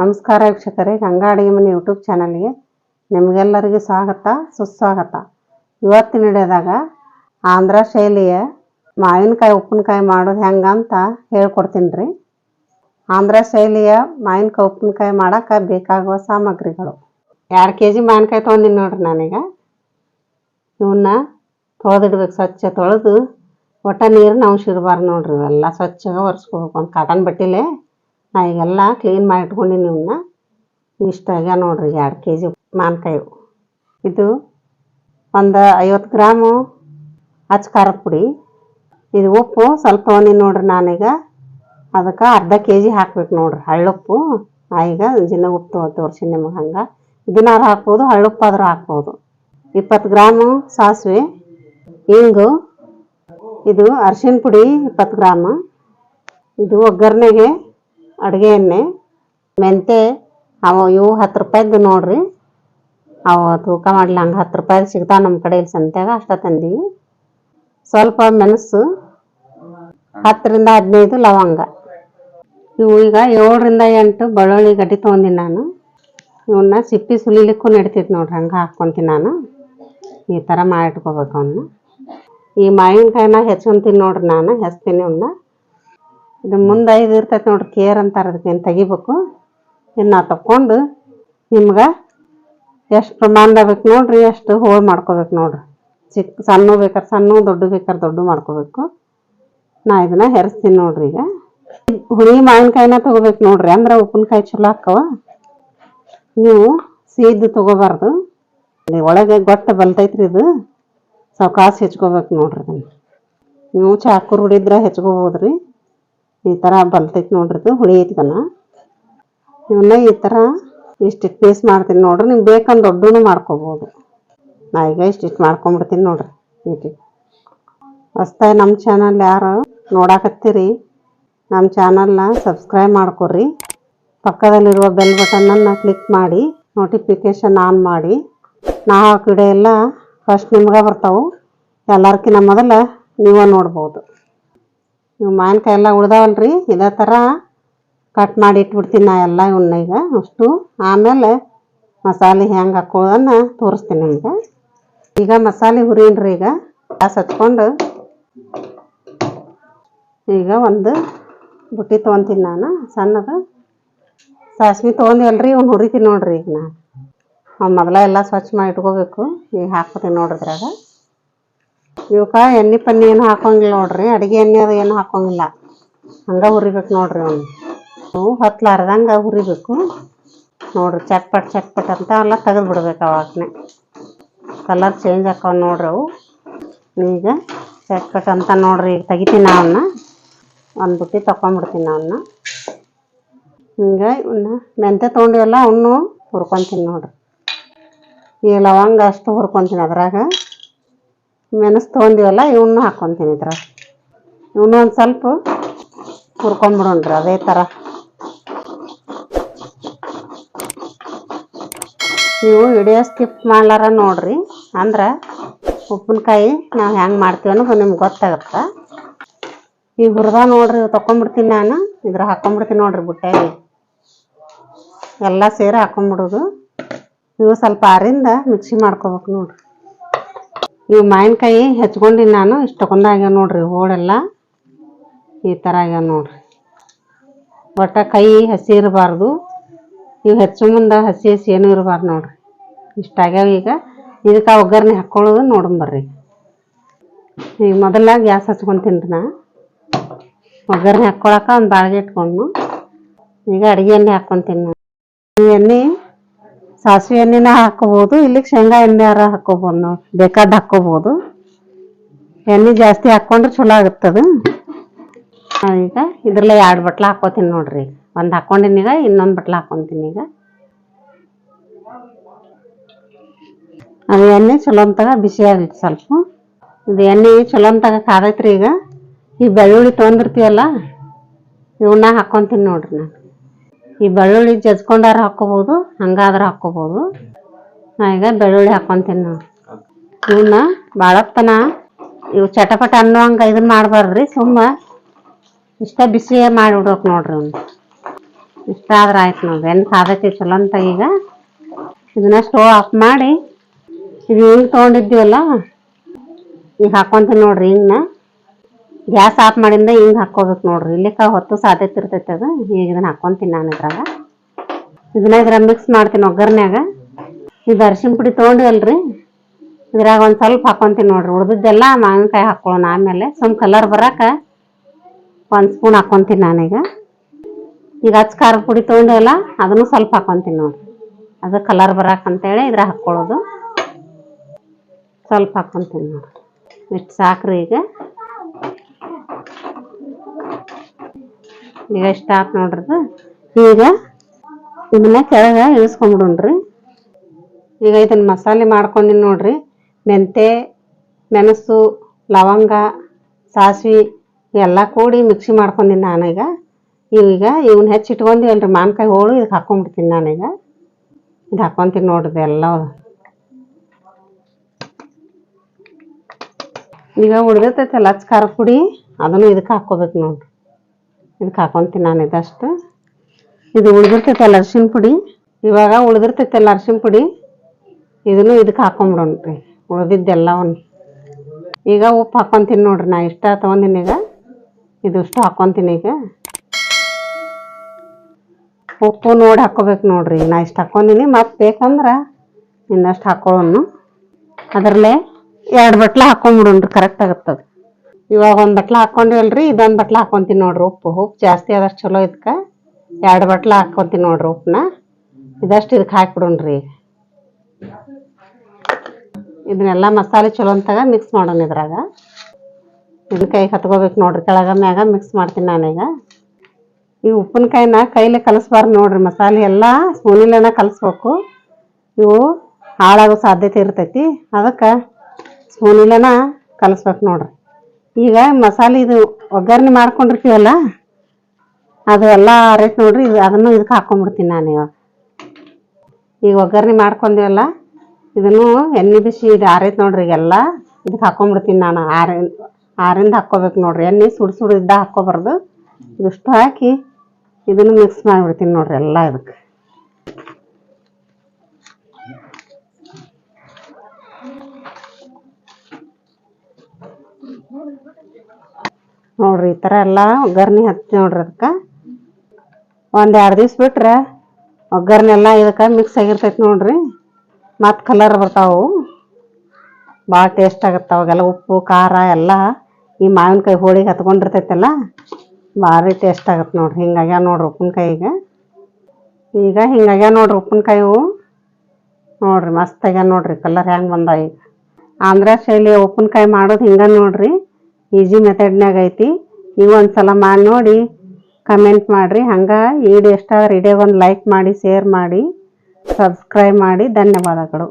ನಮಸ್ಕಾರ ವೀಕ್ಷಕರೇ ಗಂಗಾ ಅಡುಗೆ ಮನೆ ಯೂಟ್ಯೂಬ್ ಚಾನಲ್ಗೆ ನಿಮಗೆಲ್ಲರಿಗೂ ಸ್ವಾಗತ, ಸುಸ್ವಾಗತ. ಇವತ್ತಿನ ಹಿಡಿಯೋದಾಗ ಆಂಧ್ರ ಶೈಲಿಯ ಮಾವಿನಕಾಯಿ, ಉಪ್ಪಿನಕಾಯಿ ಮಾಡೋದು ಹೆಂಗಂತ ಹೇಳ್ಕೊಡ್ತೀನಿ ರೀ ಆಂಧ್ರ ಶೈಲಿಯ ಮಾವಿನಕಾಯಿ, ಉಪ್ಪಿನಕಾಯಿ ಮಾಡೋಕೆ ಬೇಕಾಗುವ ಸಾಮಗ್ರಿಗಳು. ಎರಡು ಕೆ ಜಿ ಮಾವಿನಕಾಯಿ ತೊಗೊಂಡಿನಿ ನೋಡ್ರಿ ನಾನೀಗ. ಇವನ್ನ ತೊಳೆದಿಡ್ಬೇಕು, ಸ್ವಚ್ಛ ತೊಳೆದು ಒಟ್ಟ ನೀರಿನ ಅಂಶ ಇರಬಾರ್ದು ನೋಡ್ರಿ ಇವೆಲ್ಲ ಸ್ವಚ್ಛಗೆ ಒರೆಸ್ಕೋಬೇಕು. ಒಂದು ಕಾಟನ್ ಬಟ್ಟಿಲೆ ನಾ ಈಗೆಲ್ಲ ಕ್ಲೀನ್ ಮಾಡಿ ಇಟ್ಕೊಂಡಿನಿ ಇವನ್ನ ಇಷ್ಟಾಗ ನೋಡ್ರಿ ಎರಡು ಕೆ ಜಿ ಮಾನ್ಕಾಯಿ ಇದು ಒಂದು ಐವತ್ತು ಗ್ರಾಮು ಹಚ್ಚ ಖಾರದ ಪುಡಿ. ಇದು ಉಪ್ಪು ಸ್ವಲ್ಪ ತೊಗೊಂಡಿನಿ ನೋಡ್ರಿ ನಾನೀಗ. ಅದಕ್ಕೆ ಅರ್ಧ ಕೆ ಜಿ ಹಾಕ್ಬೇಕು ನೋಡ್ರಿ ಹಳ್ಳುಪ್ಪು ಈಗ ಜಿನ್ನ ಉಪ್ಪು ತೋರಿಸಿ ನಿಮಗೆ ಹಂಗೆ. ಇದನ್ನಾರು ಹಾಕ್ಬೋದು ಹಳ್ಳುಪ್ಪು ಆದ್ರೂ ಹಾಕ್ಬೋದು. ಇಪ್ಪತ್ತು ಗ್ರಾಮು ಸಾಸಿವೆ, ಇಂಗು, ಇದು ಅರ್ಶಿನ ಪುಡಿ ಇಪ್ಪತ್ತು ಗ್ರಾಮು. ಇದು ಒಗ್ಗರಣೆಗೆ ಅಡುಗೆ ಎಣ್ಣೆ, ಮೆಂತೆ, ಅವು ಇವು ಹತ್ತು ರೂಪಾಯ್ದು ನೋಡ್ರಿ. ಅವು ತೂಕ ಮಾಡಲಿ ಹಂಗೆ ಹತ್ತು ರೂಪಾಯ್ದು ಸಿಗ್ತಾವ ನಮ್ಮ ಕಡೆ ಇಲ್ಲಿ ಸಂತ್ಯಾಗ ಅಷ್ಟ ತಂದೀವಿ. ಸ್ವಲ್ಪ ಮೆಣಸು, ಹತ್ತರಿಂದ ಹದಿನೈದು ಲವಂಗ. ಇವು ಈಗ ಏಳರಿಂದ ಎಂಟು ಬೆಳ್ಳುಳ್ಳಿ ಗಡ್ಡಿ ತೊಗೊಂಡಿನಿ ನಾನು. ಇವನ್ನ ಸಿಪ್ಪಿ ಸುಲಿಲಿಕ್ಕೂ ನಡಿತೈತೆ ನೋಡ್ರಿ, ಹಂಗೆ ಹಾಕ್ಕೊಂತೀನಿ ನಾನು. ಈ ಥರ ಮಾಡಿಟ್ಕೋಬೇಕು ಅವನ್ನ ಈ ಮಾವಿನಕಾಯಿನ ಹೆಚ್ಕೊಂತೀನಿ ನೋಡ್ರಿ ನಾನು ಹೆಚ್ತೀನಿ ಅವನ್ನ ಇದು ಮುಂದೆ ಇದು ಇರ್ತೈತೆ ನೋಡ್ರಿ, ಕೇರ್ ಅಂತಾರೆ ಅದಕ್ಕೆ ಏನು ತೆಗಿಬೇಕು. ಇನ್ನು ತಕ್ಕೊಂಡು ನಿಮ್ಗೆ ಎಷ್ಟು ಪ್ರಮಾಣದಾಗ ಬೇಕು ನೋಡ್ರಿ, ಎಷ್ಟು ಹೋಳು ಮಾಡ್ಕೋಬೇಕು ನೋಡ್ರಿ. ಚಿಕ್ಕ ಸಣ್ಣ ಬೇಕಾದ್ರೆ ಸಣ್ಣ ದೊಡ್ಡ ಬೇಕಾದ್ರೆ ದೊಡ್ಡ ಮಾಡ್ಕೋಬೇಕು. ನಾ ಇದನ್ನ ಹೆರಿಸ್ತೀನಿ ನೋಡ್ರಿ ಈಗ. ಹುಳಿ ಮಾವಿನಕಾಯಿನ ತಗೋಬೇಕು ನೋಡ್ರಿ, ಅಂದ್ರೆ ಉಪ್ಪಿನಕಾಯಿ ಚಲೋ ಹಾಕವ ನೀವು ಸೀದ್ ತಗೋಬಾರ್ದು. ಒಳಗೆ ಗೊಟ್ಟ ಬಲ್ತೈತ್ರಿ ಇದು. ಸಾವ್ಕಾಸ್ ಹೆಚ್ಕೋಬೇಕು ನೋಡ್ರಿ ಅದನ್ನು ನೀವು ಚಾಕೂರ್ ಹುಡಿದ್ರೆ ಹೆಚ್ಕೋಬೋದ್ರಿ. ಈ ಥರ ಬಲ್ತೈತೆ ನೋಡ್ರಿ ಹುಳಿ ಐತ್ಕನ ಇವನ್ನ ಈ ಥರ ಇಷ್ಟಿಷ್ಟು ಪೀಸ್ ಮಾಡ್ತೀನಿ ನೋಡ್ರಿ, ನಿಮ್ಗೆ ಬೇಕಂದ್ರೆ ದೊಡ್ಡನು ಮಾಡ್ಕೋಬೋದು. ನಾ ಈಗ ಇಷ್ಟಿಷ್ಟು ಮಾಡ್ಕೊಂಬಿಡ್ತೀನಿ ನೋಡ್ರಿ ಇಟ್ಟು ಹೊಸ್ದಾಗಿ ನಮ್ಮ ಚಾನಲ್ ಯಾರು ನೋಡಾಕತ್ತೀರಿ ನಮ್ಮ ಚಾನಲ್ನ ಸಬ್ಸ್ಕ್ರೈಬ್ ಮಾಡ್ಕೊರಿ ಪಕ್ಕದಲ್ಲಿರುವ ಬೆಲ್ ಬಟನನ್ನು ಕ್ಲಿಕ್ ಮಾಡಿ ನೋಟಿಫಿಕೇಶನ್ ಆನ್ ಮಾಡಿ. ನಾ ಆ ಕಡೆ ಎಲ್ಲ ಫಸ್ಟ್ ನಿಮ್ಗೆ ಬರ್ತಾವೆ. ಎಲ್ಲರ್ಕಿನ್ನ ಮೊದಲು ನೀವು ನೋಡ್ಬೋದು. ಇವು ಮಾವಿನಕಾಯಿ ಎಲ್ಲ ಉಳ್ದಾವಲ್ರಿ? ಇದೇ ಥರ ಕಟ್ ಮಾಡಿ ಇಟ್ಬಿಡ್ತೀನಿ ನಾ ಎಲ್ಲ ಇವನ್ನ ಈಗ ಅಷ್ಟು. ಆಮೇಲೆ ಮಸಾಲೆ ಹೆಂಗೆ ಹಾಕ್ಕೊಳ್ಳೋದನ್ನ ತೋರಿಸ್ತೀನಿ ನಿಮ್ಗೆ. ಈಗ ಮಸಾಲೆ ಹುರೀನ್ರಿ ಈಗ. ಗ್ಯಾಸ್ ಹಚ್ಕೊಂಡು ಈಗ ಒಂದು ಬುಟ್ಟಿ ತೊಗೊತೀನಿ ನಾನು, ಸಣ್ಣದು. ಸಾಸ್ವೆ ತೊಗೊಂಡಿವಲ್ರಿ, ಇವ್ನು ಹುರಿತೀನಿ ನೋಡ್ರಿ ಈಗ ನಾನು ಮೊದಲ ಎಲ್ಲ ಸ್ವಚ್ಛ ಮಾಡಿ ಇಟ್ಕೋಬೇಕು. ಈಗ ಹಾಕ್ಕೋತೀನಿ ನೋಡಿದ್ರಾಗ ಇವಕ್ಕೆ ಎಣ್ಣೆ ಪನ್ನಿ ಏನು ಹಾಕೋಂಗಿಲ್ಲ ನೋಡ್ರಿ. ಅಡುಗೆ ಎಣ್ಣೆ ಅದು ಏನು ಹಾಕೋಂಗಿಲ್ಲ. ಹಂಗೆ ಹುರಿಬೇಕು ನೋಡ್ರಿ ಅವ್ನು. ಅವು ಹೊತ್ಲಾರ್ದಂಗೆ ಹುರಿಬೇಕು. ನೋಡ್ರಿ, ಚಟ್ಪಟ್ ಚಟ್ಪಟ್ ಅಂತ ಎಲ್ಲ ತೆಗೆದು ಬಿಡ್ಬೇಕು ಅವಾಗನೇ. ಕಲರ್ ಚೇಂಜ್ ಆಕಾವ ನೋಡ್ರಿ ಅವು. ಈಗ ಚಟ್ಪಟ್ ಅಂತ ನೋಡ್ರಿ, ಈಗ ತೆಗಿತೀನಿ ಅವನ್ನ ಒಂದು ಬುಟ್ಟಿ ತಗೊಂಬಿಡ್ತೀನಿ ಅವನ್ನ ಹಿಂಗೆ ಇವನ್ನ ಮೆಂತೆ ತೊಗೊಂಡಿವಲ್ಲ ಅವನು ಹುರ್ಕೊತೀನಿ ನೋಡ್ರಿ. ಈ ಲವಂಗ ಅಷ್ಟು ಹುರ್ಕೊತೀನಿ ಅದ್ರಾಗ. ಮೆಣಸು ತೊಗೊಂಡಿವಲ್ಲ ಇವನ್ನ ಹಾಕ್ಕೊತೀನಿ ಇದ್ರ. ಇವನು ಒಂದು ಸ್ವಲ್ಪ ಹುರ್ಕೊಂಡ್ಬಿಡೋಣ್ರಿ ಅದೇ ಥರ ನೀವು ವಿಡಿಯೋ ಸ್ಕಿಪ್ ಮಾಡ್ಲಾರ ನೋಡ್ರಿ, ಅಂದ್ರೆ ಉಪ್ಪಿನಕಾಯಿ ನಾವು ಹೆಂಗೆ ಮಾಡ್ತೀವಿ ಅನ್ನೋದು ನಿಮ್ಗೆ ಗೊತ್ತಾಗತ್ತೆ. ಈಗ ಹುರಿದ ನೋಡ್ರಿ ನಾನು, ಇದ್ರ ಹಾಕೊಂಡ್ಬಿಡ್ತೀನಿ ನೋಡ್ರಿ ಬುಟ್ಟ್ಯಾಗ ಎಲ್ಲ ಸೇರಿ ಹಾಕೊಂಡ್ಬಿಡೋದು ಇವು ಸ್ವಲ್ಪ ಆರಿಂದ ಮಿಕ್ಸಿ ಮಾಡ್ಕೋಬೇಕು ನೋಡ್ರಿ. ಇವು ಮಾವಿನಕಾಯಿ ಹೆಚ್ಕೊಂಡಿನಿ ನಾನು, ಇಷ್ಟು ತಗೊಂಡಾಗ್ಯಾವ ನೋಡ್ರಿ, ಹೋಳೆಲ್ಲ. ಈ ಥರ ಆಗ್ಯಾವ ನೋಡ್ರಿ. ಒಟ್ಟ ಕೈ ಹಸಿ ಇರಬಾರ್ದು. ಇವು ಹೆಚ್ಚು ಮುಂದೆ ಹಸಿ ಹಸಿ ಏನೂ ಇರಬಾರ್ದು ನೋಡ್ರಿ. ಇಷ್ಟಾಗ್ಯಾವ ಈಗ. ಇದಕ್ಕೆ ಒಗ್ಗರಣೆ ಹಾಕ್ಕೊಳ್ಳೋದು ನೋಡೋಣ ಬರ್ರಿ. ಈಗ ಮೊದಲ ಗ್ಯಾಸ್ ಹಚ್ಕೊತೀನಿ ನಾ. ಒಗ್ಗರಣೆ ಹಾಕ್ಕೊಳಕ್ಕೆ ಒಂದು ಬಾಳ್ಗೆ ಇಟ್ಕೊಂಡು ಈಗ ಅಡುಗೆ ಎಣ್ಣೆ ಹಾಕ್ಕೊತೀನಿ ಈ ಎಣ್ಣೆ ಸಾಸಿವೆ ಎಣ್ಣೆನ ಹಾಕೋಬಹುದು ಇಲ್ಲಿ ಶೇಂಗಾ ಎಣ್ಣೆ ಯಾರ ಹಾಕೋಬಹುದು ನಾವು. ಬೇಕಾದ ಹಾಕೋಬಹುದು ಎಣ್ಣೆ ಜಾಸ್ತಿ ಹಾಕೊಂಡ್ರೆ ಚಲೋ ಆಗುತ್ತದ. ಈಗ ಇದ್ರಲ್ಲೇ ಎರಡು ಬಟ್ಲ ಹಾಕೋತೀನಿ ನೋಡ್ರಿ ಒಂದು ಹಾಕ್ಕೊಂಡಿನಿ ಈಗ, ಇನ್ನೊಂದು ಬಟ್ಲ ಹಾಕೊಂತೀನಿ ಈಗ. ಅದು ಎಣ್ಣೆ ಚಲೋಂತಾಗ ಬಿಸಿ ಆಗೈತಿ ಸ್ವಲ್ಪ. ಇದು ಎಣ್ಣೆ ಚಲೋಂತಾಗ ಕಾದೈತ್ರಿ ಈಗ. ಈ ಬೆಳ್ಳುಳ್ಳಿ ತೊಗೊಂಡಿರ್ತೀವಲ್ಲ ಇವನ್ನ ಹಾಕೊಂತೀನಿ ನೋಡ್ರಿ ನಾನು. ಈ ಬೆಳ್ಳುಳ್ಳಿ ಜಜ್ಕೊಂಡಾರ ಹಾಕ್ಕೋಬೋದು, ಹಂಗಾದ್ರೆ ಹಾಕ್ಕೋಬೋದು. ನಾ ಈಗ ಬೆಳ್ಳುಳ್ಳಿ ಹಾಕ್ಕೊಂತೀನಿ ನಾವು ಇವನ್ನ ಭಾಳತ್ತನ ಇವು ಚಟಪಟ ಅನ್ನೋ ಹಂಗೆ ಇದನ್ನ ಮಾಡಬಾರ್ದ್ರಿ, ಸುಮ್ಮ ಇಷ್ಟ ಬಿಸಿ ಮಾಡಿಬಿಡ್ಬೇಕು ನೋಡ್ರಿ ಅವ್ನು. ಇಷ್ಟ ಆದ್ರೆ ಆಯ್ತು ನೋಡ್ರಿ ಎಣ್ಣೆ ಕಾದೈತಿ ಚಲೋ ಅಂತ ಈಗ. ಇದನ್ನ ಸ್ಟೋವ್ ಆಫ್ ಮಾಡಿ, ಇದು ಹಿಂಗೆ ತೊಗೊಂಡಿದ್ದೀವಲ್ಲ, ಈಗ ಹಾಕೊಂತೀನಿ ನೋಡ್ರಿ ಹಿಂಗನ್ನ ಗ್ಯಾಸ್ ಆಫ್ ಮಾಡಿಂದ ಹಿಂಗೆ ಹಾಕ್ಕೋಬೇಕು ನೋಡ್ರಿ. ಇಲ್ಲಿಕ ಹೊತ್ತು ಸಾಧ್ಯತೆ ಇರ್ತೈತೆ ಅದು. ಈಗ ಇದನ್ನ ಹಾಕ್ಕೊಂತೀನಿ ನಾನು ಇದ್ರಾಗ. ಇದನ್ನ ಇದ್ರ ಮಿಕ್ಸ್ ಮಾಡ್ತೀನಿ ಒಗ್ಗರ್ನ್ಯಾಗ. ಇದು ಅರಿಶಿನ ಪುಡಿ ತೊಗೊಂಡಿವಲ್ರಿ. ಇದ್ರಾಗ ಒಂದು ಸ್ವಲ್ಪ ಹಾಕ್ಕೊಂತೀನಿ ನೋಡ್ರಿ. ಉಳ್ದಿದ್ದೆಲ್ಲ ಮಾವಿನಕಾಯಿ ಹಾಕ್ಕೊಳ್ಳೋಣ ಆಮೇಲೆ. ಸುಮ್ ಕಲರ್ ಬರಾಕ ಒಂದು ಸ್ಪೂನ್ ಹಾಕ್ಕೊಂತೀನಿ ನಾನೀಗ. ಈಗ ಹಚ್ಚ ಖಾರ ಪುಡಿ ತೊಗೊಂಡಿವಲ್ಲ, ಅದನ್ನು ಸ್ವಲ್ಪ ಹಾಕ್ಕೊಂತೀನಿ ನೋಡ್ರಿ. ಅದು ಕಲರ್ ಬರಾಕ ಅಂತೇಳಿ ಇದ್ರ ಹಾಕ್ಕೊಳ್ಳೋದು ಸ್ವಲ್ಪ ಹಾಕ್ಕೊಂತೀನಿ ನೋಡ್ರಿ. ಇಷ್ಟು ಸಾಕ್ರಿ ಈಗ. ಈಗ ಆತ್ ನೋಡ್ರಿ. ಈಗ ಇದನ್ನ ಕೆಳಗೆ ಇಳಿಸ್ಕೊಂಡ್ಬಿಡೋಣ್ರಿ ಈಗ ಇದನ್ನ ಮಸಾಲೆ ಮಾಡ್ಕೊಂಡಿನಿ ನೋಡ್ರಿ. ಮೆಂತೆ, ಮೆಣಸು, ಲವಂಗ, ಸಾಸಿವೆ ಎಲ್ಲ ಕೂಡಿ ಮಿಕ್ಸಿ ಮಾಡ್ಕೊಂಡಿನಿ ನಾನೀಗ ಇವೀಗ ಇವನ್ನ ಹೆಚ್ಚಿ ಇಟ್ಕೊಂಡಿವಲ್ರಿ ಮಾವಿನಕಾಯಿ ಹೋಳು ಇದಕ್ಕೆ ಹಾಕೊಂಡ್ಬಿಡ್ತೀನಿ ನಾನೀಗ ಇದು ಹಾಕ್ಕೊಂತೀನಿ ನೋಡ್ರಿ ಎಲ್ಲ. ಈಗ ಉಳಿದೈತೈತಲ್ಲ ಹಚ್ಚ ಖಾರ ಪುಡಿ, ಅದನ್ನು ಇದಕ್ಕೆ ಹಾಕ್ಕೋಬೇಕು ನೋಡ್ರಿ. ಇದಕ್ಕೆ ಹಾಕೊಂತೀನಿ ನಾನು ಇದಷ್ಟು. ಇದು ಉಳಿದಿರ್ತೈತಲ್ಲ ಅರ್ಶಿನ ಪುಡಿ. ಇವಾಗ ಉಳಿದಿರ್ತೈತಲ್ಲ ಅರ್ಶಿನ ಪುಡಿ. ಇದನ್ನು ಇದಕ್ಕೆ ಹಾಕೊಂಬಿಡೋಣ ರೀ ಉಳಿದಿದ್ದೆಲ್ಲವನ್ನು. ಈಗ ಉಪ್ಪು ಹಾಕ್ಕೊಂತೀನಿ ನೋಡ್ರಿ, ನಾ ಇಷ್ಟ ತೊಗೊಂತೀನಿ ಈಗ. ಇಷ್ಟು ಹಾಕ್ಕೊಂತೀನಿ ಈಗ. ಉಪ್ಪು ನೋಡಿ ಹಾಕ್ಕೋಬೇಕು ನೋಡ್ರಿ, ನಾ ಇಷ್ಟು ಹಾಕ್ಕೊಂಡಿನಿ ಮತ್ತೆ ಬೇಕಂದ್ರೆ ಇನ್ನಷ್ಟು ಹಾಕೊಳ್ಳೋನು. ಅದರಲ್ಲೇ ಎರಡು ಬಟ್ಲ ಹಾಕೊಂಬಿಡೋಣ್ರಿ ಕರೆಕ್ಟ್ ಆಗತ್ತದ. ಇವಾಗ ಒಂದು ಬಟ್ಲ ಹಾಕ್ಕೊಂಡಿವಲ್ರಿ ಇದೊಂದು ಬಟ್ಲ ಹಾಕ್ಕೊಂತೀನಿ ನೋಡ್ರಿ ಉಪ್ಪು. ಉಪ್ಪು ಜಾಸ್ತಿ ಆದಷ್ಟು ಚಲೋ ಇದಕ್ಕೆ ಎರಡು ಬಟ್ಲ ಹಾಕ್ಕೊಂತೀನಿ ನೋಡ್ರಿ ಉಪ್ಪನ್ನ. ಇದಷ್ಟು ಇದಕ್ಕೆ ಹಾಕ್ಬಿಡೋಣ್ರಿ. ಇದನ್ನೆಲ್ಲ ಮಸಾಲೆ ಚಲೋ ಅಂತಾಗ ಮಿಕ್ಸ್ ಮಾಡೋಣ ಇದ್ರಾಗ. ಇದನ್ನ ಕೈ ಹತ್ಕೋಬೇಕು ನೋಡ್ರಿ ಕೆಳಗ ಮ್ಯಾಗ ಮಿಕ್ಸ್ ಮಾಡ್ತೀನಿ ನಾನೀಗ. ಈ ಉಪ್ಪಿನಕಾಯಿನ ಕೈಲಿ ಕಲಿಸ್ಬಾರ್ದು ನೋಡ್ರಿ ಮಸಾಲೆ ಎಲ್ಲ ಸ್ಪೂನಿಲೇನ ಕಲಿಸ್ಬೇಕು. ಇವು ಹಾಳಾಗೋ ಸಾಧ್ಯತೆ ಇರ್ತೈತಿ. ಅದಕ್ಕೆ ಸ್ಪೂನಿಲೇನ ಕಲಿಸ್ಬೇಕು ನೋಡ್ರಿ. ಈಗ ಮಸಾಲೆ ಇದು ಒಗ್ಗರಣೆ ಮಾಡ್ಕೊಂಡಿರ್ತೀವಲ್ಲ, ಅದು ಎಲ್ಲ ಆರೈತೆ ನೋಡ್ರಿ, ಇದು ಅದನ್ನು ಇದಕ್ಕೆ ಹಾಕೊಂಡ್ಬಿಡ್ತೀನಿ ನಾನು ಈಗ ಒಗ್ಗರಣೆ ಮಾಡ್ಕೊಂಡಿವಲ್ಲ, ಇದನ್ನು ಎಣ್ಣೆ ಬಿಸಿ ಇದು ಆರೈತೆ ನೋಡ್ರಿ ಈಗೆಲ್ಲ ಇದಕ್ಕೆ ಹಾಕೊಂಡ್ಬಿಡ್ತೀನಿ ನಾನು. ಆರ, ಆರಿಂದ ಹಾಕ್ಕೋಬೇಕು ನೋಡ್ರಿ, ಎಣ್ಣೆ ಸುಡು ಸುಡು ಇದ್ದ ಹಾಕ್ಕೋಬಾರ್ದು. ಇದಿಷ್ಟು ಹಾಕಿ ಇದನ್ನು ಮಿಕ್ಸ್ ಮಾಡಿಬಿಡ್ತೀನಿ ನೋಡ್ರಿ ಎಲ್ಲ ಇದಕ್ಕೆ. ನೋಡ್ರಿ, ಈ ಥರ ಎಲ್ಲ ಒಗ್ಗರ್ಣಿ ಹಚ್ಚಿ ನೋಡ್ರಿ ಅದಕ್ಕೆ. ಒಂದು ಎರಡು ದಿವ್ಸ ಬಿಟ್ರೆ ಒಗ್ಗರಣೆ ಎಲ್ಲ ಇದಕ್ಕೆ ಮಿಕ್ಸ್ ಆಗಿರ್ತೈತೆ ನೋಡ್ರಿ. ಮತ್ತು ಕಲರ್ ಬರ್ತಾವು. ಭಾಳ ಟೇಸ್ಟ್ ಆಗತ್ತೆ ಅವಾಗೆಲ್ಲ ಉಪ್ಪು, ಖಾರ ಎಲ್ಲ ಈ ಮಾವಿನಕಾಯಿ ಹೋಳಿಗೆ ಹತ್ಕೊಂಡಿರ್ತೈತಲ್ಲ, ಭಾರಿ ಟೇಸ್ಟ್ ಆಗತ್ತೆ ನೋಡ್ರಿ. ಹಿಂಗಾಗ್ಯ ನೋಡ್ರಿ ಉಪ್ಪಿನಕಾಯಿಗೆ ಈಗ. ಹಿಂಗಾಗ್ಯ ನೋಡ್ರಿ ಉಪ್ಪಿನಕಾಯಿವು ನೋಡ್ರಿ ಮಸ್ತ್ ಆಗ್ಯಾವ ನೋಡ್ರಿ ಕಲರ್ ಹೆಂಗೆ ಬಂದಾವ ಈಗ. ಆಂಧ್ರ ಶೈಲಿಯ ಉಪ್ಪಿನಕಾಯಿ ಮಾಡೋದು ಹಿಂಗೆ ನೋಡ್ರಿ. ಈಜಿ ಮೆಥಡ್ನಾಗ ಐತಿ. ನೀವು ಒಂದ್ಸಲ ಮಾಡಿ ನೋಡಿ ಕಮೆಂಟ್ ಮಾಡಿರಿ. ಹಂಗೆ ಈ ವಿಡಿಯೋ ಇಷ್ಟ ವಿಡಿಯೋಗೊಂದು ಲೈಕ್ ಮಾಡಿ ಶೇರ್ ಮಾಡಿ ಸಬ್ಸ್ಕ್ರೈಬ್ ಮಾಡಿ. ಧನ್ಯವಾದಗಳು.